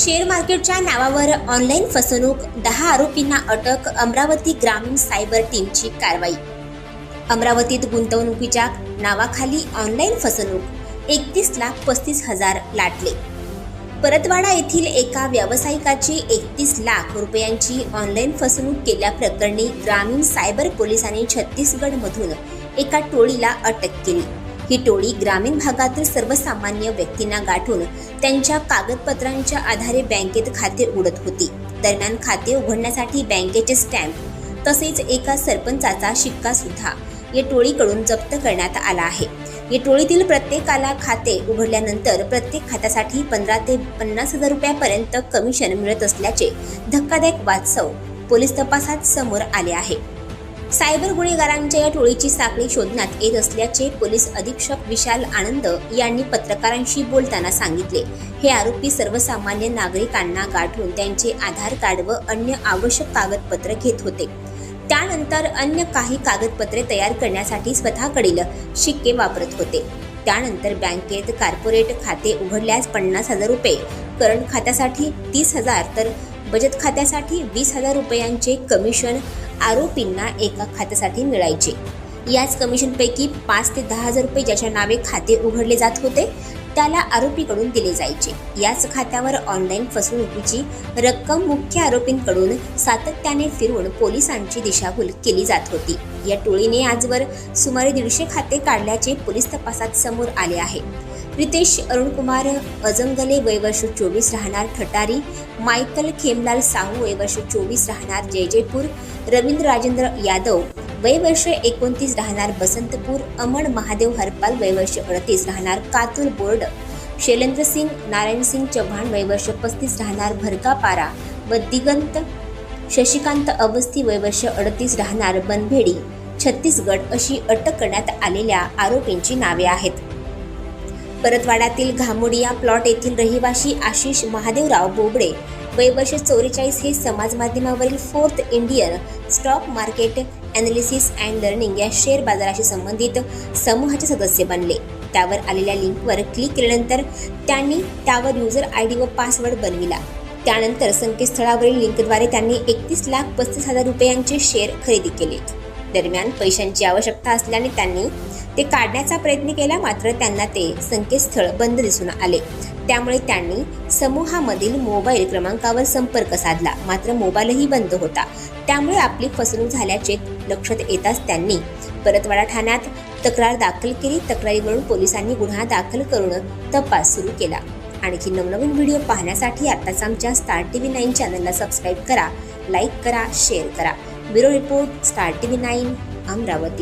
Share मार्केटच्या नावावर online फसवणूक दहा आरोपींना अटक अमरावती ग्रामीण सायबर टीमची कारवाई. अमरावतीत गुंतवणुकीच्या नावाखाली ऑनलाईन फसवणूक एकतीस लाख पस्तीस हजार लाटले. परतवाडा येथील एका व्यावसायिकाची एकतीस लाख रुपयांची ऑनलाईन फसवणूक केल्याप्रकरणी ग्रामीण सायबर पोलिसांनी छत्तीसगडमधून एका टोळीला अटक केली. ही टोळी ग्रामीण भागातील सर्वसामान्य व्यक्तींना गाठून त्यांच्या कागदपत्रांच्या आधारे बँकेत खाते उघडत होती. दरम्यान खाते उघडण्यासाठी बँकेचे स्टॅम्प तसेच एका सरपंचाचा शिक्का सुद्धा या टोळीकडून जप्त करण्यात आला आहे. या टोळीतील प्रत्येकाला खाते उघडल्यानंतर प्रत्येक खात्यासाठी पंधरा ते पन्नास हजार रुपयापर्यंत कमिशन मिळत असल्याचे धक्कादायक वास्तव पोलीस तपासात समोर आले आहे. सायबर गुन्हेगारांच्या या टोळीची साखळी शोधण्यात येत असल्याचे पोलीस अधीक्षक विशाल आनंद यांनी पत्रकारांशी बोलताना सांगितले. हे आरोपी सर्वसामान्य नागरिकांना गाठून त्यांचे आधार कार्ड व अन्य आवश्यक कागदपत्र घेत होते. त्यानंतर अन्य काही कागदपत्रे तयार करण्यासाठी स्वतःकडील शिक्के वापरत होते. त्यानंतर बँकेत कार्पोरेट खाते उघडल्यास पन्नास हजार रुपये करंट खात्यासाठी तीस हजार तर बचत खात्यासाठी वीस हजार रुपयांचे कमिशन आरोपींना एका खात्यासाठी मिळायचे. याच कमिशनपैकी पाच ते दहा हजार रुपये ज्याच्या नावे खाते उघडले जात होते त्याला आरोपीकडून दिले जायचे. याच खात्यावर ऑनलाईन फसवणुकीची रक्कम मुख्य आरोपींकडून सातत्याने फिरवून पोलिसांची दिशाभूल केली जात होती. या टोळीने आजवर सुमारे दीडशे खाते काढल्याचे पोलीस तपासात समोर आले आहे. रितेश अरुणकुमार अजंगले वयवर्ष चोवीस राहणार ठटारी मायकल खेमलाल साहू वयवर्ष चोवीस राहणार जयजयपूर रवींद्र राजेंद्र यादव वय वर्ष एकोणतीस राहणार बसंतपूर अमण महादेव हरपाल वय वर्ष अडतीस राहणार कातूर बोर्ड शैलेंद्र सिंग नारायण सिंग चव्हाण वय वर्ष पस्तीस राहणार भरकापारा व दिगंत शशिकांत अवस्थी वय वर्ष अडतीस राहणार बनभेडी. छत्तीसगड अशी अटक करण्यात आलेल्या आरोपींची नावे आहेत. परतवाड्यातील घामोडिया प्लॉट येथील रहिवाशी आशिष महादेवराव बोबडे वय वर्ष चौवेचाळीस हे समाज माध्यमावरील fourth Indian stock market analysis and learning या शेअर बाजाराशी संबंधित समूहाचे सदस्य बनले. त्यावर आलेल्या लिंकवर क्लिक केल्यानंतर त्यांनी त्यावर युजर आय डी व पासवर्ड बनविला. त्यानंतर संकेतस्थळावरील लिंकद्वारे त्यांनी एकतीस लाख पस्तीस हजार रुपयांचे शेअर खरेदी केले. दरम्यान पैशांची आवश्यकता असल्याने त्यांनी ते काढण्याचा प्रयत्न केला मात्र त्यांना ते संकेतस्थळ बंद दिसून आले. त्यामुळे त्यांनी समूहामधील मोबाईल क्रमांकावर संपर्क साधला मात्र मोबाईलही बंद होता. त्यामुळे आपली फसवणूक झाल्याचे लक्षात येताच त्यांनी परतवाडा ठाण्यात तक्रार दाखल केली. तक्रारीवरून पोलिसांनी गुन्हा दाखल करून तपास सुरू केला. आणखी नवनवीन व्हिडिओ पाहण्यासाठी आताच आमच्या स्टार टी व्ही नाईन चॅनलला सबस्क्राईब करा लाईक करा शेअर करा. Bureau report star T V nine Amravati